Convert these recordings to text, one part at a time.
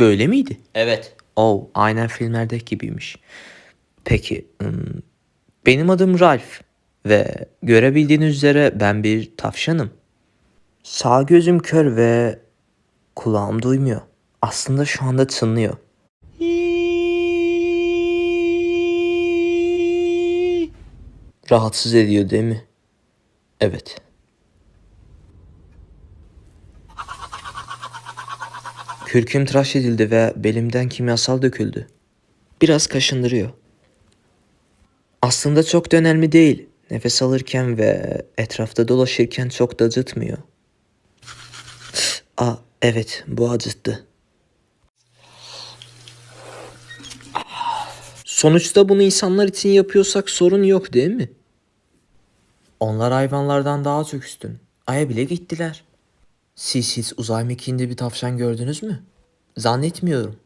Böyle miydi? Evet. Oh, aynen filmlerdeki gibiymiş. Peki, benim adım Ralph ve görebildiğiniz üzere ben bir tavşanım. Sağ gözüm kör ve kulağım duymuyor. Aslında şu anda tınlıyor. Rahatsız ediyor değil mi? Evet. Kürküm tıraş edildi ve belimden kimyasal döküldü. Biraz kaşındırıyor. Aslında çok da önemli değil. Nefes alırken ve etrafta dolaşırken çok da acıtmıyor. Aa evet bu acıttı. Sonuçta bunu insanlar için yapıyorsak sorun yok değil mi? Onlar hayvanlardan daha çok üstün. Ay'a bile gittiler. Siz hiç uzay mekiğinde bir tavşan gördünüz mü? Zannetmiyorum.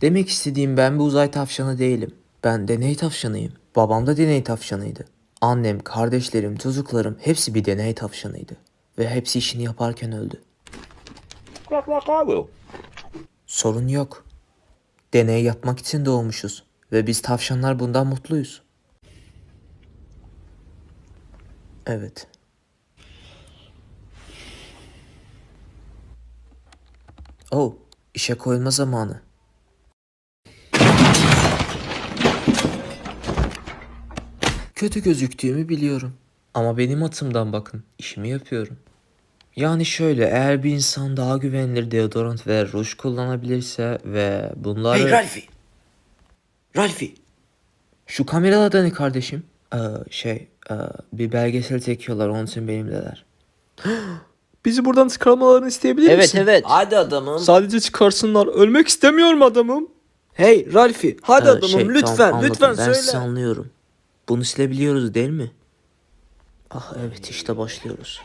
Demek istediğim ben bir uzay tavşanı değilim. Ben deney tavşanıyım. Babam da deney tavşanıydı. Annem, kardeşlerim, çocuklarım hepsi bir deney tavşanıydı. Ve hepsi işini yaparken öldü. Sorun yok. Deney yapmak için doğmuşuz. Ve biz tavşanlar bundan mutluyuz. Evet. Oh, işe koyulma zamanı. Kötü gözüktüğümü biliyorum. Ama benim atımdan bakın, işimi yapıyorum. Yani şöyle, eğer bir insan daha güvenilir deodorant ve ruj kullanabilirse ve bunları... Hey Ralphie. Ralphie. Şu kameralar da ne kardeşim? Ee, şey, e, bir belgesel çekiyorlar, onun için benimleler. Bizi buradan çıkarmalarını isteyebilir Evet misin? evet. Hadi adamım. Sadece çıkarsınlar. Ölmek istemiyorum adamım. Hey Ralfi, hadi Ee, adamım şey, lütfen, tamam, anladım. lütfen Ben söyle. sizi anlıyorum. Bunu silebiliyoruz değil mi? Ah evet işte başlıyoruz.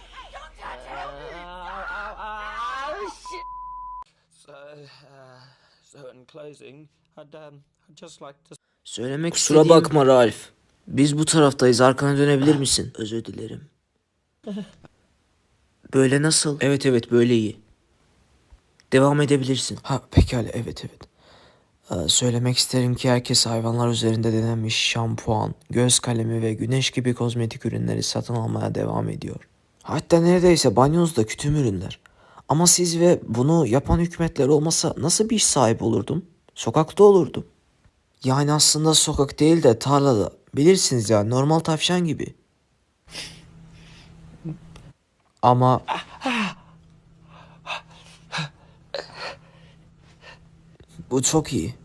So, uh, so in closing, I'd, um, I'd just like to Söylemek Kusura istediğim... bakma Ralph. Biz bu taraftayız. Arkana dönebilir misin? Özür dilerim. Böyle nasıl? Evet evet böyle iyi. Devam edebilirsin. Ha pekala evet evet. Ee, söylemek isterim ki herkes hayvanlar üzerinde denenmiş şampuan, göz kalemi ve güneş gibi kozmetik ürünleri satın almaya devam ediyor. Hatta neredeyse banyonuzda tüm ürünler. Ama siz ve bunu yapan hükümetler olmasa nasıl bir iş sahibi olurdum? Sokakta olurdum. Yani aslında sokak değil de tarlada. Bilirsiniz ya normal tavşan gibi. Ama... Bu çok iyi.